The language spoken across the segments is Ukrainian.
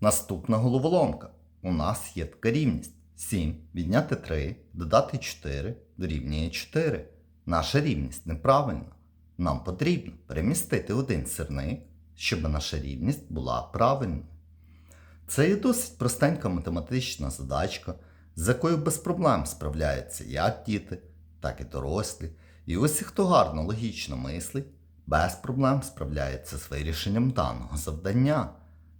Наступна головоломка. У нас є така рівність. 7 відняти 3, додати 4 дорівнює 4. Наша рівність неправильна. Нам потрібно перемістити один сирник, щоб наша рівність була правильною. Це є досить простенька математична задачка, з якою без проблем справляються як діти, так і дорослі. І ось хто гарно логічно мислить, без проблем справляється з вирішенням даного завдання.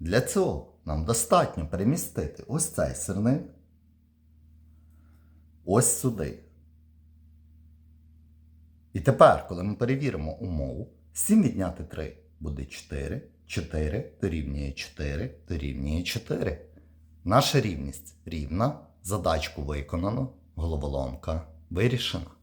Для цього нам достатньо перемістити ось цей сирник ось сюди. І тепер, коли ми перевіримо умову, 7 відняти 3 буде 4, 4 дорівнює 4 дорівнює 4. Наша рівність рівна, задачку виконано, головоломка вирішена.